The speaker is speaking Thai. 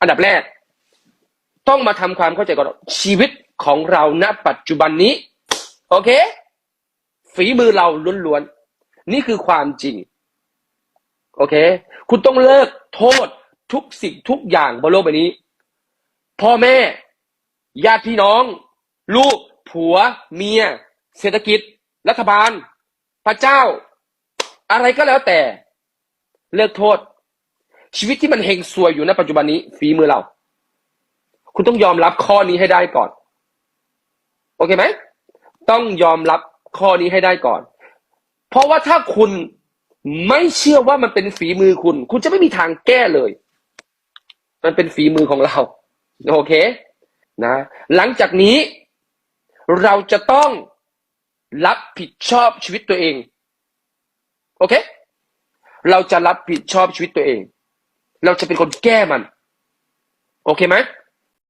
อันดับแรก ต้องมาทำความเข้าใจก่อนชีวิตของเราณ ปัจจุบันนี้ โอเค ฝีมือเราล้วนๆ นี่คือความจริง โอเค คุณต้องเลิกโทษทุกสิ่งทุกอย่างบนโลกใบนี้ พ่อแม่ ญาติพี่น้อง ลูก ผัว เมีย เศรษฐกิจ รัฐบาล พระเจ้า อะไรก็แล้วแต่ เลิกโทษ ชีวิตที่มันเฮงซวยอยู่ในปัจจุบันนี้ฝีมือเรา คุณต้องยอมรับข้อนี้ให้ได้ก่อน โอเคไหมต้องยอมรับข้อนี้ให้ได้ก่อน เพราะว่าถ้าคุณไม่เชื่อว่ามันเป็นฝีมือคุณ คุณจะไม่มีทางแก้เลย มันเป็นฝีมือของเรา โอเค นะ หลังจากนี้ เราจะต้องรับผิดชอบชีวิตตัวเอง โอเค เราจะรับผิดชอบชีวิตตัวเอง เราจะเป็นคนแก้มัน โอเคไหม